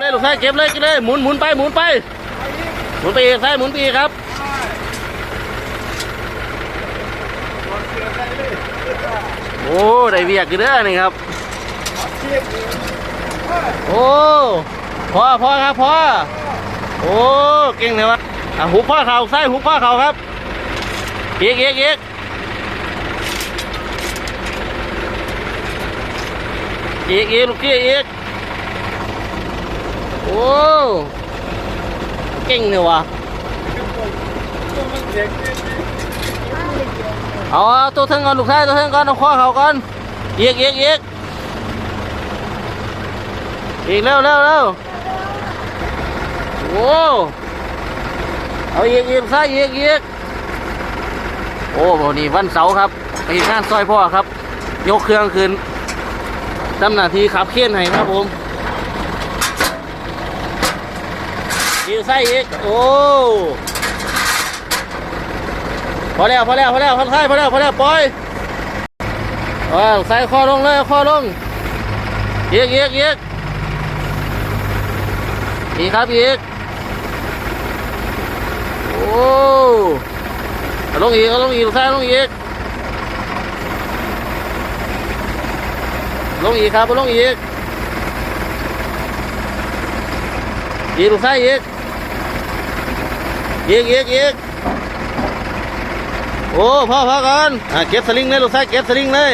เลยลูกชายเก็บเลยเก็บเลยหมุนหมุนไปหมุนไปหมุนไปอีกซ้หมุนไปอีกครับโอ้ได้เวียกอยู่เด้อนี่ครับโอ้พอพอครับพอโอ้เก่งเลยวะอะหุบข้อเขาซ้ายหุบข้อเขาครับอีกอีกอีกอีกอีกลูกพี่อีก โอ้เก่งเลยวะเอาตัวเทิงก่อนลูกชายตัวเทิงก่อนเอาข้อเขาก่อนอีกอีกอีกอีกเร็วเร็วเร็วโอ้เอาเอีกอีกซ้ายอีกอีกโอ้วันนี้วันเสาร์ครับไปงานซอยพ่อครับ ยกเครื่องขึ้นทำหน้าที่ขับเคี่ยนให้ครับผม อีกซ้อีก โอ้ พอแล้ว พอแล้ว พอแล้วพอซ้พอแล้วพอแล้วปล่อยเอาใส่คอลงเลยเอาคอลงอีกอีกอีกอีกครับอีกโอ้ลงอีกลงอีกลูกชายลงอีกลงอีกครับลงอีกอีกลูกชายอีก อีกอีกอีกโอ้พ่อพ่อก่อนอะเก็บสลิงเลยลูกชายเก็บสลิงเลย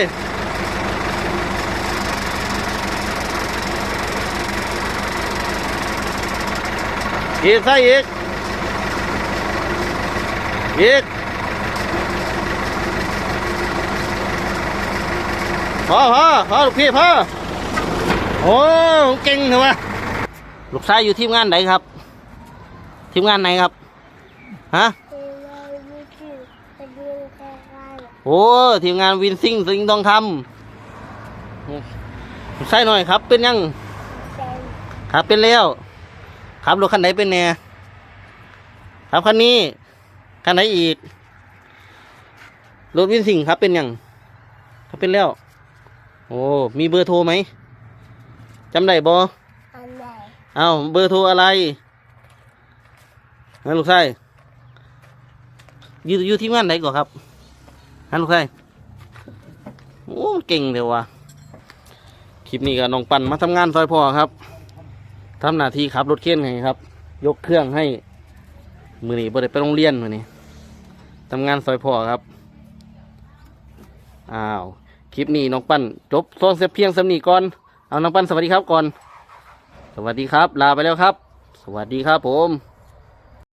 อีกใส่อีกอีกพอพอพอลูกพี่พอโอ้เก่งเหรอวะลูกชายอยู่ทีมงานไหนครับ ทีมงานไหนครับ ฮะโอ้ทีมงานวินซิงสิงห์ทองคำลูกชายหน่อยครับ เป็นยังครับเป็นแล้วครับรถคันไหนเป็นแน่ครับคันนี้คันไหนอีกรถวินสิงห์ครับเป็นยังครับเป็นแล้วโอ้มีเบอร์โทรไหมจำได้บอเอาเบอร์โทรอะไรฮันลูกไส้ อยู่อยู่ที่งานไหนก่อนครับฮันลูกไส้โอ้เก่งเดี๋ยววะคลิปนี้ก็น้องปันมาทำงานซอยพ่อครับทำหน้าที่ขับรถเข็นให้ครับ ยกเครื่องให้ มือนี้บ่ได้ไปโรงเรียนมือนี้ทำงานซอยพ่อครับอ้าวคลิปนี้น้องปั้นจบโซนเสียเพียงสำนีก่อนเอาน้องปั้นสวัสดีครับก่อน สวัสดีครับ ลาไปแล้วครับ สวัสดีครับผม